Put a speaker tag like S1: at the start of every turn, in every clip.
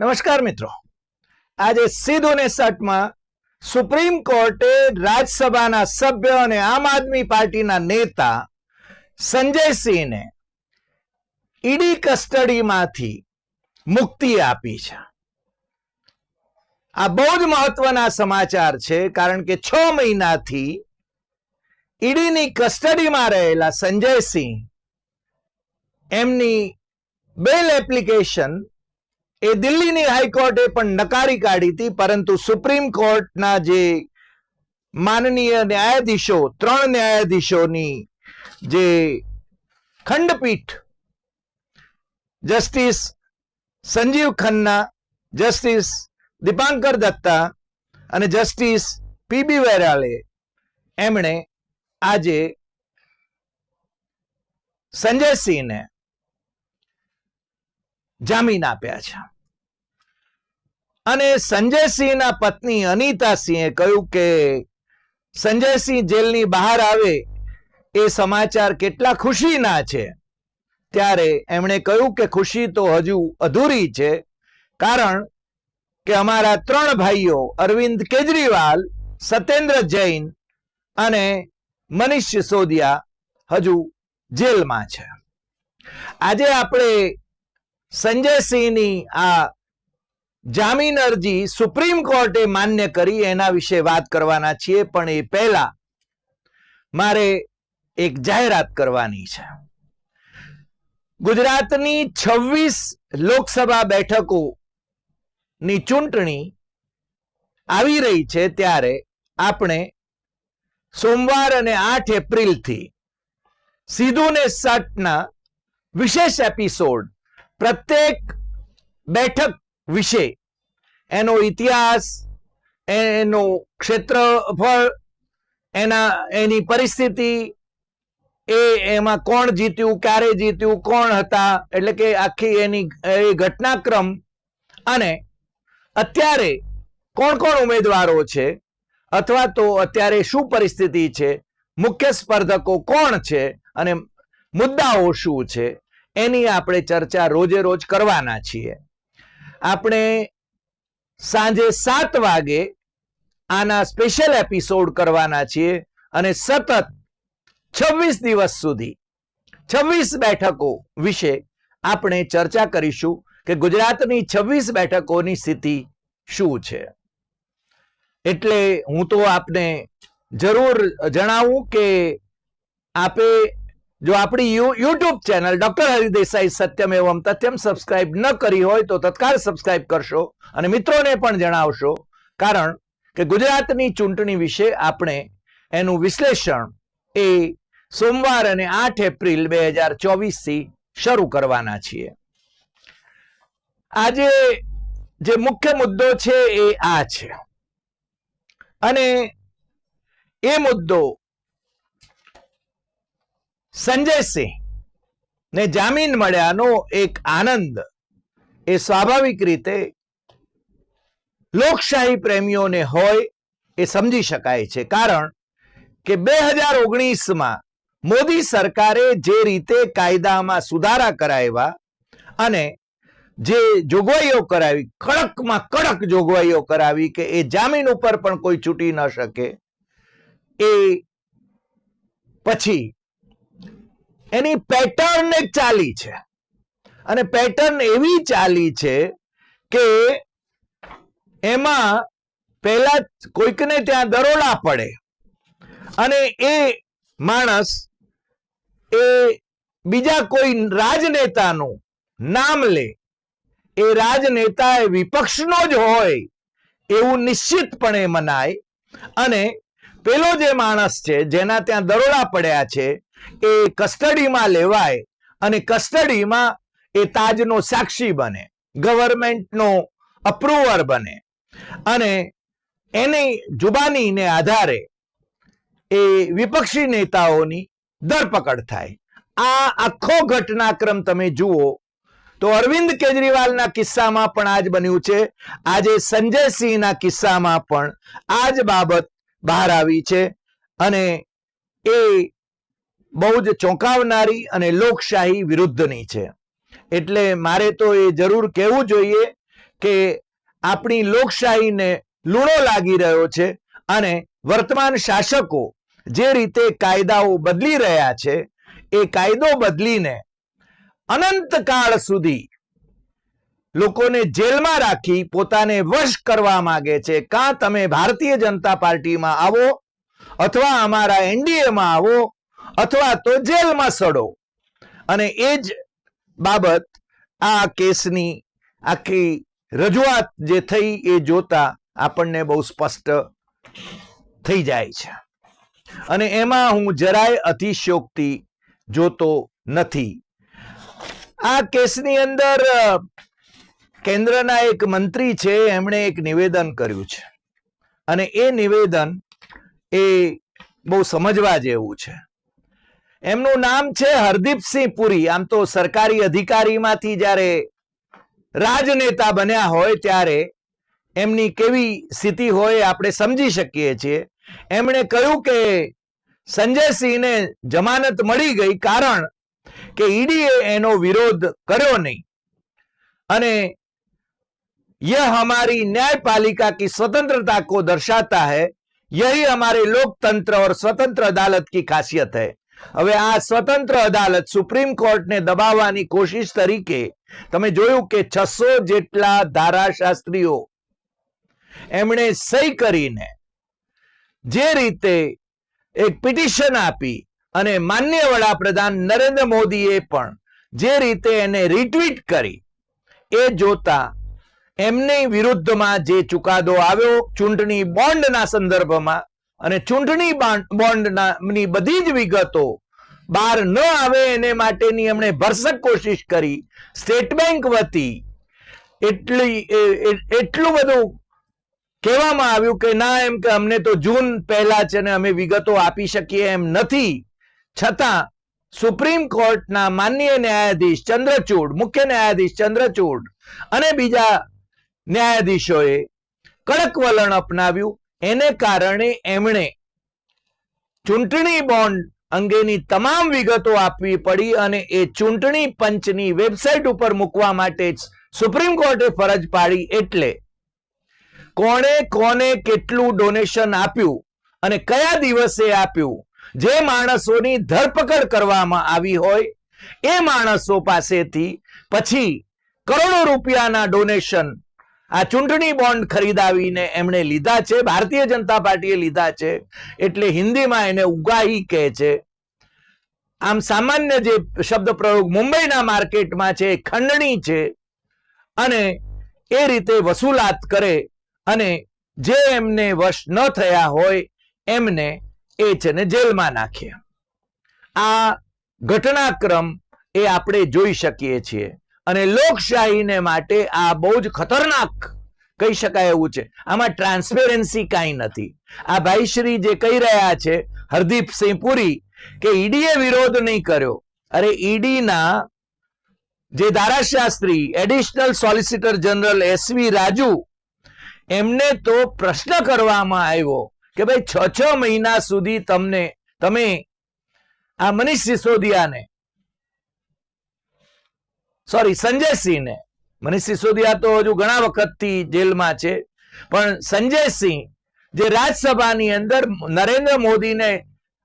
S1: નમસ્કાર મિત્રો. આજે સીધો ને સટમાં સુપ્રીમ કોર્ટે રાજ્યસભાના સભ્ય અને આમ આદમી પાર્ટીના નેતા સંજયસિંહને ઈડી કસ્ટડીમાંથી મુક્તિ આપી છે. આ બહુ જ મહત્વના સમાચાર છે કારણ કે છ મહિનાથી ઈડીની કસ્ટડીમાં રહેલા સંજયસિંહ એમની બેલ એપ્લિકેશન એ દિલ્હીની હાઈકોર્ટે પણ નકારી કાઢી હતી, પરંતુ સુપ્રીમ કોર્ટના જે માનનીય ન્યાયાધીશો, ત્રણ ન્યાયાધીશોની જે ખંડપીઠ જસ્ટિસ સંજીવ ખન્ના, જસ્ટિસ દીપાંકર દત્તા અને જસ્ટિસ પીબી વેરાલે એમણે આજે સંજયસિંહને જામીન આપ્યા છે. અને સંજયસિંહના પત્ની અનિતાસિંહે કહ્યું કે સંજયસિંહ જેલની બહાર આવે એ સમાચાર કેટલા ખુશીના છે. ત્યારે એમણે કહ્યું કે ખુશી તો હજુ અધૂરી છે, કારણ કે અમારા ત્રણ ભાઈઓ અરવિંદ કેજરીવાલ, સત્યેન્દ્ર જૈન અને મનીષ સિસોદિયા હજુ જેલમાં છે. આજે આપણે સંજયસિંહની આ જામીન અરજી સુપ્રીમ કોર્ટે માન્ય કરી, એના વિશે વાત કરવાના છીએ, પણ એ પહેલા મારે એક જાહેરાત કરવાની છે. ગુજરાતની છવ્વીસ લોકસભા બેઠકો ની ચૂંટણી આવી રહી છે ત્યારે આપણે સોમવાર અને આઠ એપ્રિલથી સીધું ને સટના વિશેષ એપિસોડ પ્રત્યેક બેઠક વિશે એનો ઇતિહાસ, એનું ક્ષેત્રફળ, એના, એની પરિસ્થિતિ, એ એમાં કોણ જીત્યું, ક્યારે જીત્યું, કોણ હતા, એટલે કે આખી એની, એ ઘટનાક્રમ અને અત્યારે કોણ કોણ ઉમેદવારો છે, અથવા તો અત્યારે શું પરિસ્થિતિ છે, મુખ્ય સ્પર્ધકો કોણ છે, અને મુદ્દાઓ શું છે એની આપણે ચર્ચા રોજે રોજ કરવાના છીએ. આપણે સાંજે સાત વાગે આના સ્પેશિયલ એપિસોડ કરવાના છીએ અને સતત છવ્વીસ દિવસ સુધી છવ્વીસ બેઠકો વિશે આપણે ચર્ચા કરીશું કે ગુજરાતની છવ્વીસ બેઠકોની સ્થિતિ શું છે. એટલે હું તો આપને જરૂર જણાવું કે આપે જો આપણી YouTube channel doctor Hari Desai Satyam Evam Tathyam subscribe ન કરી હોય તો તત્કાળ સબસ્ક્રાઇબ કરશો અને મિત્રોને પણ જણાવશો. કારણ કે ગુજરાતની ચૂંટણી વિશે આપણે એનું વિશ્લેષણ એ સોમવાર અને આઠ એપ્રિલ બે હજાર ચોવીસથી શરૂ કરવાના છીએ. આજે જે મુખ્ય મુદ્દો છે એ આ છે. અને એ મુદ્દો સંજયસિંહ ને જામીન મળ્યાનો એક આનંદ એ સ્વાભાવિક રીતે લોકશાહી પ્રેમીઓને હોય એ સમજી શકાય છે. કારણ કે બે હજાર ઓગણીસમાં મોદી સરકારે જે રીતે કાયદામાં સુધારા કરાવ્યા અને જે જોગવાઈઓ કરાવી, કડકમાં કડક જોગવાઈઓ કરાવી કે એ જામીન ઉપર પણ કોઈ છૂટી ન શકે, એ પછી એની પેટર્ન એક ચાલી છે. અને પેટર્ન એવી ચાલી છે કે એમાં પહેલા કોઈકને ત્યાં દરોડા પડે. અને એ માણસ એ બીજા કોઈ રાજનેતાનું નામ લે. એ રાજનેતા એ વિપક્ષનો જ હોય એવું નિશ્ચિતપણે મનાય. અને પેલો જે માણસ છે, જેના ત્યાં દરોડા પડ્યા છે એ કસ્ટડીમાં લેવાય અને કસ્ટડીમાં એ તાજનો સાક્ષી બને, ગવર્મેન્ટનો અપ્રુવર બને. અને એની જુબાનીને આધારે એ વિપક્ષી નેતાઓની ધરપકડ થાય. આ આખો ઘટનાક્રમ તમે જુઓ તો અરવિંદ કેજરીવાલના કિસ્સામાં પણ આજ બન્યું છે. આજે સંજયસિંહના કિસ્સામાં પણ આ જ બાબત બહાર આવી છે અને એ બહુ જ ચોંકાવનારી અને લોકશાહી વિરુદ્ધની છે. એટલે મારે તો એ જરૂર કહેવું જોઈએ કે આપણી લોકશાહીને લૂણો લાગી રહ્યો છે અને વર્તમાન શાસકો જે રીતે કાયદાઓ બદલી રહ્યા છે, એ કાયદો બદલીને અનંતકાળ સુધી લોકોને જેલમાં રાખી પોતાને વશ કરવા માંગે છે. કાં તમે ભારતીય જનતા પાર્ટીમાં આવો અથવા અમારા એનડીએમાં આવો અથવા તો જેલમાં સડો. અને એ જ બાબત આ કેસની આખી રજૂઆત જે થઈ એ જોતા આપણને બહુ સ્પષ્ટ થઈ જાય છે. અને એમાં હું જરાય અતિશયોક્તિ જોતો નથી. આ કેસની અંદર કેન્દ્રના એક મંત્રી છે, એમણે એક નિવેદન કર્યું છે. અને એ નિવેદન એ બહુ સમજવા જેવું છે. એમનું નામ છે હરદીપસિંહ પુરી આમ તો સરકારી અધિકારીમાંથી જ્યારે રાજનેતા બન્યા હોય ત્યારે એમની કેવી સ્થિતિ હોય આપણે સમજી શકીએ છીએ એમણે કહ્યું કે સંજયસિંહને જમાનત મળી ગઈ કારણ કે ઈડીએ એનો વિરોધ કર્યો નહીં અને यह हमारी न्यायपालिका की स्वतंत्रता को दर्शाता है यही हमारे लोकतंत्र और स्वतंत्र अदालत की खासियत है હવે આ સ્વતંત્ર અદાલત સુપ્રીમ કોર્ટને દબાવવાની કોશિશ તરીકે તમે જોયું કે છસો જેટલા ધારાશાસ્ત્રીઓ એમણે સહી કરીને જે રીતે એક પિટિશન આપી અને માન્ય વડાપ્રધાન નરેન્દ્ર મોદીએ પણ જે રીતે એને રિટ્વીટ કરી, એ જોતા એમની વિરુદ્ધમાં જે ચુકાદો આવ્યો ચૂંટણી બોન્ડના સંદર્ભમાં અને ચૂંટણી બોન્ડની બધી જ વિગતો બહાર ન આવે એને માટેની એમણે ભરસક કોશિશ કરી. સ્ટેટ બેંક વતી એટલી એટલું બધું કહેવામાં આવ્યું કે ના, એમ કે અમને તો જૂન પહેલા છે ને અમે વિગતો આપી શકીએ એમ નથી. છતાં સુપ્રીમ કોર્ટના માનનીય ન્યાયાધીશ ચંદ્રચૂડ, મુખ્ય ન્યાયાધીશ ચંદ્રચૂડ અને બીજા ન્યાયાધીશોએ કડક વલણ અપનાવ્યું. એને કારણે એમણે ચૂંટણી બોન્ડ અંગેની તમામ વિગતો આપવી પડી અને એ ચૂંટણી પંચની વેબસાઇટ ઉપર મૂકવા માટે જ સુપ્રીમ કોર્ટે ફરજ પાડી એટલે કોણે કોને કેટલું ડોનેશન આપ્યું અને કયા દિવસે આપ્યું? જે માણસોની ધરપકડ કરવામાં આવી હોય, એ માણસો પાસેથી પછી કરોડો રૂપિયાના ડોનેશન આ ચૂંટણી બોન્ડ ખરીદાવીને એમણે લીધા છે, ભારતીય જનતા પાર્ટીએ લીધા છે, એટલે હિન્દીમાં એને ઉગાહી કહે છે. આમ સામાન્ય જે શબ્દ પ્રયોગ મુંબઈના માર્કેટમાં છે ખંડણી છે, અને એ રીતે વસૂલાત કરે, અને જે એમને વશ ન થયા હોય, એમને એ છે ને જેલમાં નાખે. આ ઘટનાક્રમ એ આપણે જોઈ શકીએ છીએ. અને લોકશાહીને માટે આ બહુ જ ખતરનાક કહી શકાય એવું છે. આમાં ટ્રાન્સપેરન્સી કાંઈ નથી. આ ભાઈશ્રી જે કહી રહ્યા છે હરદીપસિંહ પુરી, કે ઈડીએ વિરોધ નહીં કર્યો. અરે ઈડીના જે ધારાશાસ્ત્રી additional solicitor general S V Raju, એમને તો પ્રશ્ન કરવામાં આવ્યો કે ભાઈ છ છ મહિના સુધી તમને, તમે આ મનીષ સિસોદિયાને સોરી સંજયસિંહને. મનીષ સિસોદિયા તો હજુ ઘણા વખતથી જેલમાં છે. પણ સંજયસિંહ જે રાજ્યસભાની અંદર નરેન્દ્ર મોદીને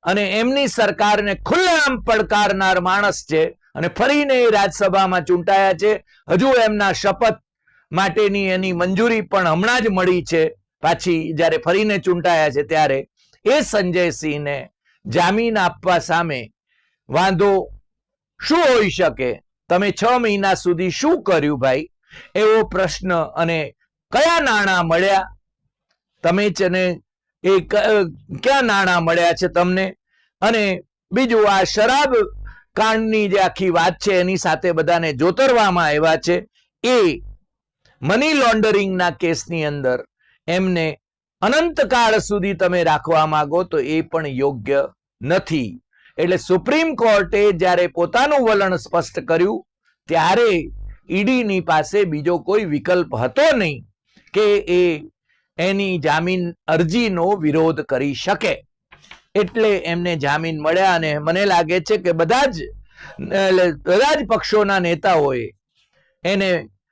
S1: અને એમની સરકારને ખુલ્લામ પડકારનાર માણસ છે અને ફરીને એ રાજ્યસભામાં ચૂંટાયા છે. હજુ એમના શપથ માટેની એની મંજૂરી પણ હમણાં જ મળી છે. પાછી જ્યારે ફરીને ચૂંટાયા છે ત્યારે એ સંજયસિંહને જામીન આપવા સામે વાંધો શું હોઈ શકે? તમે છ મહિના સુધી શું કર્યું ભાઈ? એવો પ્રશ્ન અને કયા નાણાં મળ્યા? તમે છે ને એ ક્યાં નાણાં મળ્યા છે તમને? અને બીજું આ શરાબ કાંડની જે આખી વાત છે એની સાથે બધાને જોતરવામાં આવ્યા છે. એ મની લોન્ડરિંગના કેસની અંદર એમને અનંતકાળ સુધી તમે રાખવા માંગો તો એ પણ યોગ્ય નથી. એટલે સુપ્રીમ કોર્ટે જ્યારે પોતાનું વલણ સ્પષ્ટ કર્યું, ત્યારે ઈડીની પાસે બીજો કોઈ વિકલ્પ હતો નહીં કે એ એની જામીન અરજીનો વિરોધ કરી શકે. એટલે એમને જામીન મળ્યા અને મને લાગે છે કે બધા જ બધા જ પક્ષોના નેતાઓએ એને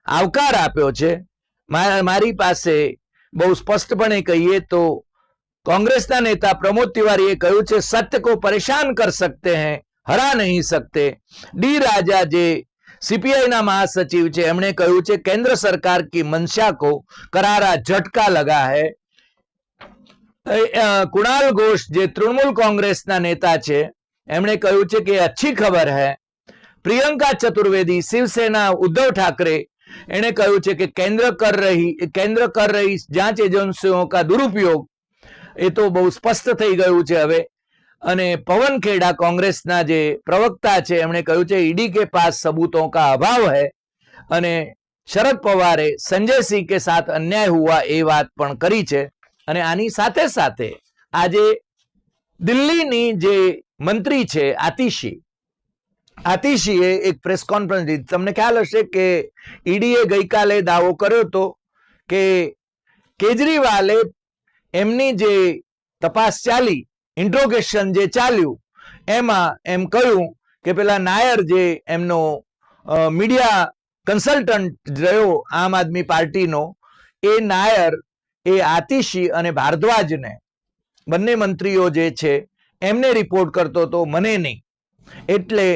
S1: આવકાર આપ્યો છે. મારી પાસે બહુ સ્પષ્ટપણે કહીએ તો कांग्रेस नेता प्रमोद तिवारी कहू सत्य को परेशान कर सकते हैं, हरा नहीं सकते। डी राजा जे सीपीआई महासचिव है कहू केन्द्र सरकार की मंशा को करारा झटका लगा है। कुणाल घोष जो तृणमूल कांग्रेस नेता है कहू कि अच्छी खबर है प्रियंका चतुर्वेदी शिवसेना उद्धव ठाकरे कहू के केंद्र कर रही केंद्र कर रही जाँच एजेंसियों का दुरुपयोग એ તો બહુ સ્પષ્ટ થઈ ગયું છે હવે. અને પવન ખેડા કોંગ્રેસના જે પ્રવક્તા છે, એમણે કહ્યું છે, ઈડી કે પાસ સબૂતો કા અભાવ હૈ? અને શરદ પવારે સંજયસિંહ કે સાથ અન્યાય હુઆ એ વાત પણ કરી છે. અને આની સાથે સાથે આજે દિલ્હીની જે મંત્રી છે, આતિશી, આતિશીએ એક પ્રેસ કોન્ફરન્સ લીધી તમને ખ્યાલ હશે કે ઈડીએ ગઈકાલે દાવો કર્યો હતો કે કેજરીવાલે એમની જે તપાસ ચાલી ઇન્ટ્રોગેશન જે ચાલ્યું, એમાં એમ કહ્યું કે પેલા નાયર જે એમનો મીડિયા કન્સલ્ટન્ટ રહ્યો, આમ આદમી પાર્ટીનો, એ નાયર, એ આતિશી અને ભારદ્વાજને, બંને મંત્રીઓ જે છે, એમને રિપોર્ટ કરતો હતો મને નહીં. એટલે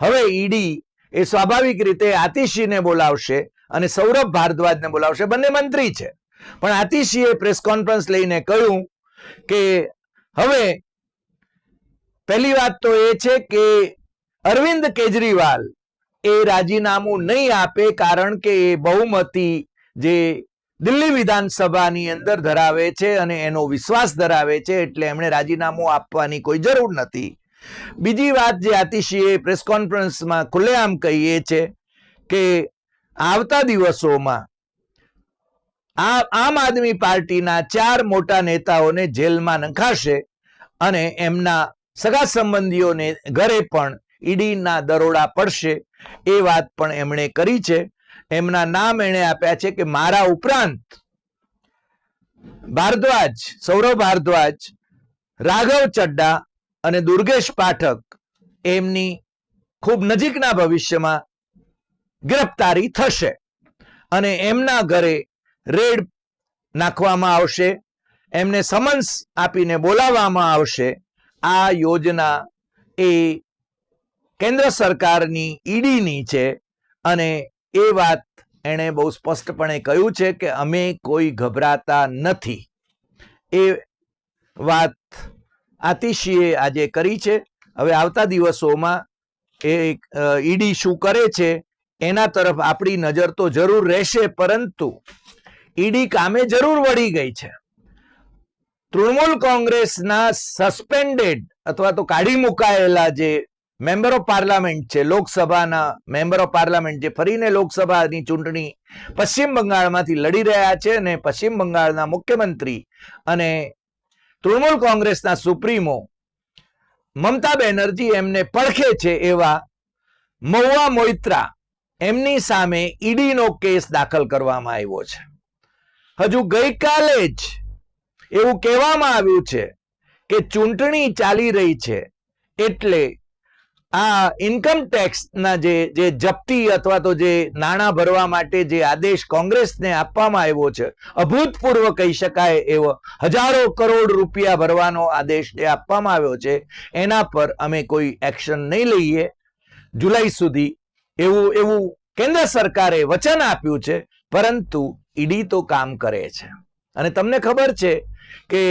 S1: હવે ઈડી એ સ્વાભાવિક રીતે આતિશીને બોલાવશે અને સૌરભ ભારદ્વાજને બોલાવશે, બંને મંત્રી છે. પણ આતિશીએ પ્રેસ કોન્ફરન્સ લઈને કહ્યું કે હવે પહેલી વાત તો એ છે કે અરવિંદ કેજરીવાલ એ રાજીનામું નહીં આપે કારણ કે એ બહુમતી જે દિલ્હી વિધાનસભાની અંદર ધરાવે છે અને એનો વિશ્વાસ ધરાવે છે એટલે એમણે રાજીનામું આપવાની કોઈ જરૂર નથી. બીજી વાત જે આતિશીએ પ્રેસ કોન્ફરન્સમાં ખુલ્લેઆમ કહીએ છે કે આવતા દિવસોમાં આ આમ આદમી પાર્ટીના ચાર મોટા નેતાઓને જેલમાં નંખાશે અને એમના સગા સંબંધીઓને ઘરે પણ ઈડીના દરોડા પડશે એ વાત પણ એમણે કરી છે. એમના નામ એણે આપ્યા છે કે મારા ઉપરાંત ભારદ્વાજ, સૌરવ ભારદ્વાજ, રાઘવ ચડ્ડા અને દુર્ગેશ પાઠક એમની ખૂબ નજીકના ભવિષ્યમાં ગિરફતારી થશે અને એમના ઘરે રેડ નાખવામાં આવશે. એમને સમન્સ આપીને બોલાવવામાં આવશે. આ યોજના એ કેન્દ્ર સરકારની ઈડીની છે અને એ વાત એણે બહુ સ્પષ્ટપણે કહ્યું છે કે અમે કોઈ ગભરાતા નથી. એ વાત આતિશીએ આજે કરી છે. હવે આવતા દિવસોમાં એ ઈડી શું કરે છે એના તરફ આપણી નજર તો જરૂર રહેશે, પરંતુ ઈડી કામે જરૂર વળી ગઈ છે. તૃણમૂલ કોંગ્રેસના સસ્પેન્ડેડ અથવા તો કાઢી મુકાયેલા જે મેમ્બર ઓફ પાર્લામેન્ટ છે, લોકસભાના મેમ્બર ઓફ પાર્લામેન્ટ જે ફરીને લોકસભાની ચૂંટણી પશ્ચિમ બંગાળમાંથી લડી રહ્યા છે અને પશ્ચિમ બંગાળના મુખ્યમંત્રી અને તૃણમૂલ કોંગ્રેસના સુપ્રીમો મમતા બેનર્જી એમને પડખે છે એવા મહુવા મોઇત્રા એમની સામે ઈડીનો કેસ દાખલ કરવામાં આવ્યો છે. હજુ ગઈકાલે જ એવું કહેવામાં આવ્યું છે કે ચૂંટણી ચાલી રહી છે. એટલે આ ઇન્કમ ટેક્સના જે જે જપ્તી અથવા તો જે નાણાં ભરવા માટે જે આદેશ કોંગ્રેસને આપવામાં આવ્યો છે, અભૂતપૂર્વ કહી શકાય એવો હજારો કરોડ રૂપિયા ભરવાનો આદેશ જે આપવામાં આવ્યો છે, એના પર અમે કોઈ એક્શન નહીં લઈએ. જુલાઈ સુધી એવું એવું કેન્દ્ર સરકારે વચન આપ્યું છે, પરંતુ ઈડી તો કામ કરે છે. અને તમને ખબર છે કે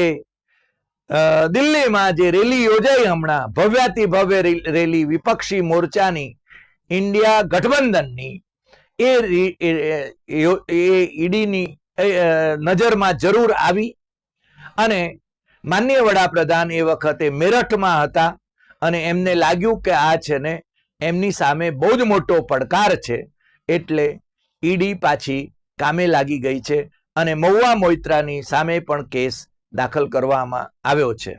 S1: દિલ્હીમાં જે રેલી યોજાઈ હમણાં, ભવ્યાતિ ભવ્ય રેલી વિપક્ષી મોરચાની, ઇન્ડિયા ગઠબંધનની, એ ઈડીની નજરમાં જરૂર આવી. અને માન્ય વડાપ્રધાન એ વખતે મેરઠમાં હતા અને એમને લાગ્યું કે આ છે ને, એમની સામે બહુ જ મોટો પડકાર છે. એટલે ઈડી પાછી કામે લાગી ગઈ છે અને મહુવા મોઇત્રાની સામે પણ કેસ દાખલ કરવામાં આવ્યો છે.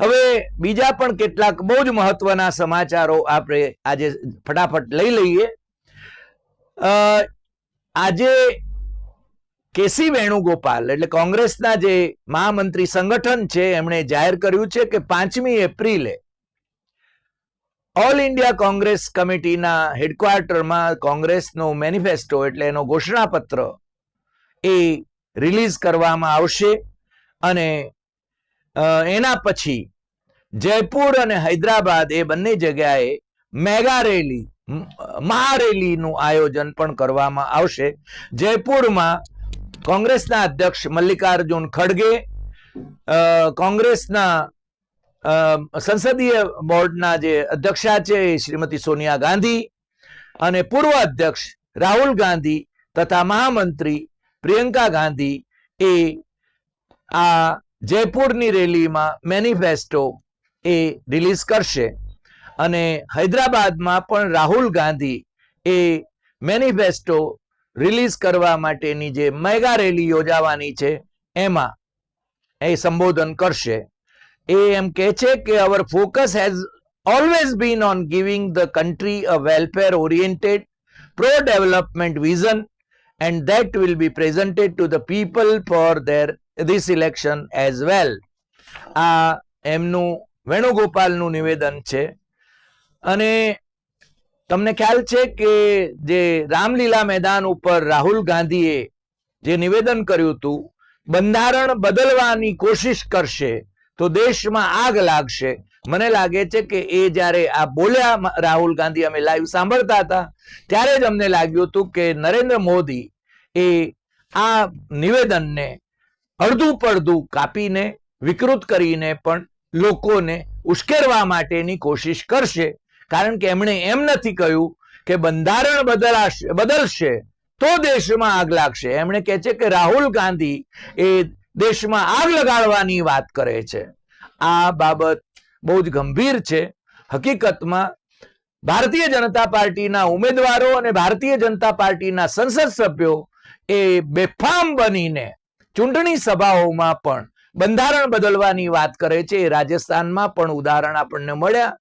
S1: હવે બીજા પણ કેટલાક બહુ જ મહત્વના સમાચારો આપણે આજે ફટાફટ લઈ લઈએ. આજે કેસી વેણુગોપાલ એટલે કોંગ્રેસના જે મહામંત્રી સંગઠન છે, એમણે જાહેર કર્યું છે કે પાંચમી એપ્રિલે ઓલ ઇન્ડિયા કોંગ્રેસ કમિટીના હેડક્વાર્ટરમાં કોંગ્રેસનો મેનિફેસ્ટો એટલે એનો ઘોષણાપત્ર, એ રિલીઝ કરવામાં આવશે. અને એના પછી જયપુર અને હૈદરાબાદ એ બંને જગ્યાએ મેગા રેલી મહારેલીનું આયોજન પણ કરવામાં આવશે. જયપુરમાં કોંગ્રેસના અધ્યક્ષ મલ્લિકાર્જુન ખડગે કોંગ્રેસના સંસદીય બોર્ડના જે અધ્યક્ષા છે એ શ્રીમતી સોનિયા ગાંધી અને પૂર્વ અધ્યક્ષ રાહુલ ગાંધી તથા મહામંત્રી પ્રિયંકા ગાંધી એ આ જયપુરની રેલીમાં મેનિફેસ્ટો એ રિલીઝ કરશે. અને હૈદરાબાદમાં પણ રાહુલ ગાંધી એ મેનિફેસ્ટો રિલીઝ કરવા માટેની જે મેગા રેલી યોજાવાની છે, એમાં એ સંબોધન કરશે. એ એમ કહે છે કે our focus has always been on giving the country a welfare oriented pro development vision and that will be presented to the people for their this election as well આ એમનું વેણુગોપાલનું નિવેદન છે અને તમને ખ્યાલ છે કે જે રામલીલા મેદાન ઉપર રાહુલ ગાંધીએ જે નિવેદન કર્યું હતું બંધારણ બદલવાની કોશિશ કરશે તો દેશમાં આગ લાગશે. મને લાગે છે કે એ જ્યારે આ બોલ્યા રાહુલ ગાંધી અમે લાઈવ સાંભળતા હતા, ત્યારે જ અમને લાગ્યું હતું કે નરેન્દ્ર મોદી એ આ નિવેદનને અડધું પડધું કાપીને, વિકૃત કરીને પણ લોકોને ઉશ્કેરવા માટેની કોશિશ કરશે. કારણ કે એમણે એમ નથી કહ્યું કે બંધારણ બદલાશે, બદલશે તો દેશમાં આગ લાગશે. એમણે કહે છે કે રાહુલ ગાંધી એ દેશમાં આગ લગાડવાની વાત કરે છે. આ બાબત બહુ જ ગંભીર છે. હકીકતમાં ભારતીય જનતા પાર્ટીના ઉમેદવારો અને ભારતીય જનતા પાર્ટીના સંસદ સભ્યો એ બેફામ બનીને ચૂંટણી સભાઓમાં પણ બંધારણ બદલવાની વાત કરે છે. રાજસ્થાનમાં પણ ઉદાહરણ આપણને મળ્યા.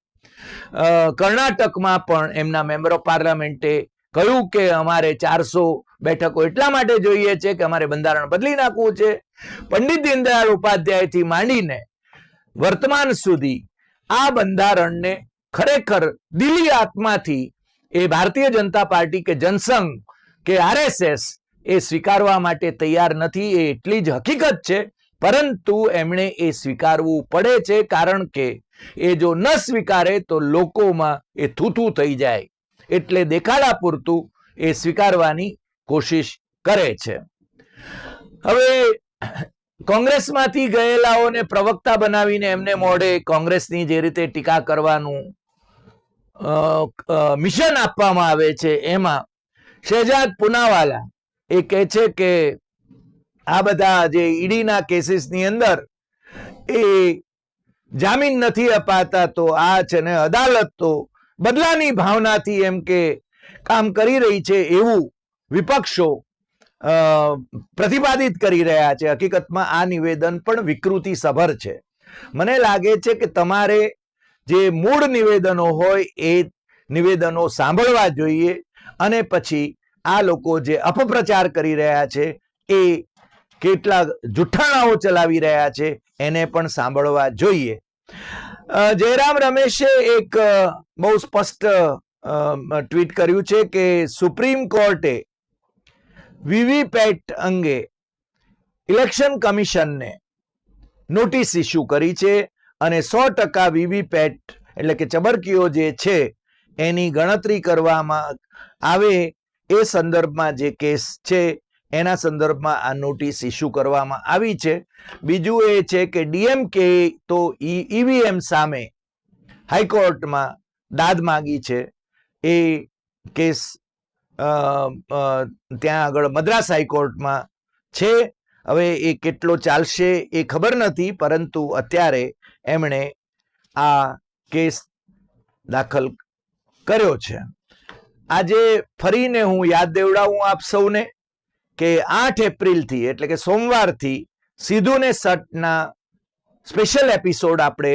S1: કર્ણાટકમાં પણ એમના મેમ્બર ઓફ પાર્લામેન્ટે કહ્યું કે અમારે ચારસો બેઠકો એટલા માટે જોઈએ છે કે અમારે બંધારણ બદલી નાખવું છે. પંડિત દીનદયાળ ઉપાધ્યાયથી માંડીને વર્તમાન સુધી આ બંધારણને ખરેખર દિલી આત્માથી એ ભારતીય જનતા પાર્ટી કે જનસંઘ કે આરએસએસ એ સ્વીકારવા માટે તૈયાર નથી એ એટલી જ હકીકત છે. પરંતુ એમણે એ સ્વીકારવું પડે છે કારણ કે એ જો ન સ્વીકારે તો લોકોમાં એ થૂથું થઈ જાય. એટલે દેખાડા પૂરતું એ સ્વીકારવાની કોશિશ કરે છે. હવે કોંગ્રેસમાંથી ગયેલાઓને પ્રવક્તા બનાવીને એમને મોઢે કોંગ્રેસની જે રીતે ટીકા કરવાનું મિશન આપવામાં આવે છે એમાં શહેજાદ પુનાવાલા એ કહે છે કે આ બધા જે ઈડીના કેસીસની અંદર એ જામીન નથી અપાતા તો આ છે ને અદાલત તો બદલાની ભાવનાથી એમ કે કામ કરી રહી છે એવું વિપક્ષો પ્રતિપાદિત કરી રહ્યા છે. હકીકતમાં આ નિવેદન પણ વિકૃતિ સભર છે. મને લાગે છે કે તમારે જે મૂળ નિવેદનો હોય એ નિવેદનો સાંભળવા જોઈએ અને પછી આ લોકો જે અપપ્રચાર કરી રહ્યા છે એ કેટલા જુઠ્ઠાણાઓ ચલાવી રહ્યા છે એને પણ સાંભળવા જોઈએ. જયરામ રમેશે એક બહુ સ્પષ્ટ ટ્વીટ કર્યું છે કે સુપ્રીમ કોર્ટે વીવીપેટ અંગે ઇલેક્શન કમિશનને નોટિસ ઇસ્યુ કરી છે અને સો ટકા વીવીપેટ એટલે કે ચબરકીઓ જે છે, એની ગણતરી કરવામાં આવે એ સંદર્ભમાં જે કેસ છે, એના સંદર્ભમાં આ નોટિસ ઇસ્યુ કરવામાં આવી છે. બીજું એ છે કે ડીએમકે તો ઈવીએમ સામે હાઈકોર્ટમાં દાદ માગી છે. એ કેસ ત્યાં આગળ મદ્રાસ હાઈકોર્ટમાં છે. હવે એ કેટલો ચાલશે એ ખબર નથી, પરંતુ અત્યારે એમણે આ કેસ દાખલ કર્યો છે. આજે ફરીને હું યાદ દેવડાવું આપ સૌને કે આઠ એપ્રિલથી એટલે કે સોમવારથી સીધું ને સટના સ્પેશિયલ એપિસોડ આપણે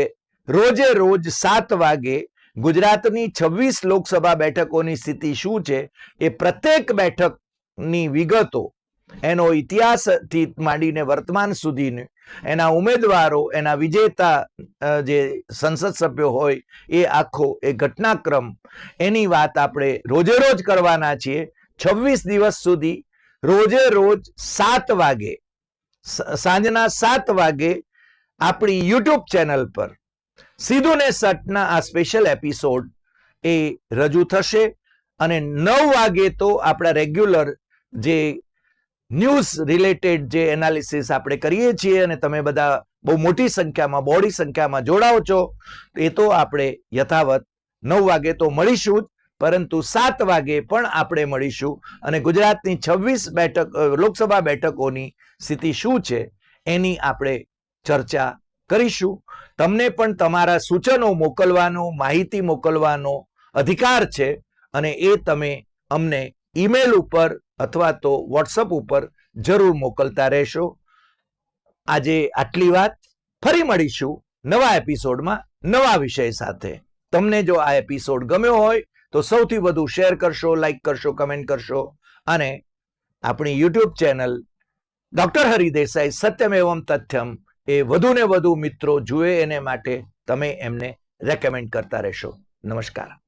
S1: રોજે રોજ સાત વાગે ગુજરાતની છવ્વીસ લોકસભા બેઠકોની સ્થિતિ શું છે? એ પ્રત્યેક બેઠકની વિગતો એનો ઇતિહાસથી માંડીને વર્તમાન સુધીની, એના ઉમેદવારો, એના વિજેતા જે સંસદ સભ્યો હોય, એ આખો એ ઘટનાક્રમ, એની વાત આપણે રોજે રોજ કરવાના છીએ. છવ્વીસ દિવસ સુધી રોજે રોજ સાત વાગે સાંજના સાત વાગે આપણી યુટ્યુબ ચેનલ પર સીધું ને સટના આ સ્પેશિયલ એપિસોડ એ રજૂ થશે અને નવ વાગે તો આપણા રેગ્યુલર જે ન્યૂઝ રિલેટેડ જે એનાલિસિસ આપણે કરીએ છીએ અને તમે બધા બહુ મોટી સંખ્યામાં બોડી સંખ્યામાં જોડાઓ છો, એ તો આપણે યથાવત નવ વાગે તો મળીશું જ, પરંતુ સાત વાગે પણ આપણે મળીશું. અને ગુજરાતની છવ્વીસ બેઠક લોકસભા બેઠકોની સ્થિતિ શું છે, એની આપણે ચર્ચા કરીશું. તમને પણ તમારા સૂચનો મોકલવાનો, માહિતી મોકલવાનો અધિકાર છે અને એ તમે અમને ઈમેલ ઉપર અથવા તો વોટ્સઅપ ઉપર જરૂર મોકલતા રહેશો. આજે આટલી વાત. ફરી મળીશું નવા એપિસોડમાં નવા વિષય સાથે. તમને જો આ એપિસોડ ગમ્યો હોય તો સૌથી વધુ શેર કરશો, લાઈક કરશો, કમેન્ટ કરશો અને આપણી YouTube channel doctor Hari Desai Satyam Evam Tathyam એ વધુ ને વધુ મિત્રો જુએ એને માટે તમે એમને રેકમેન્ડ કરતા રહેશો. નમસ્કાર.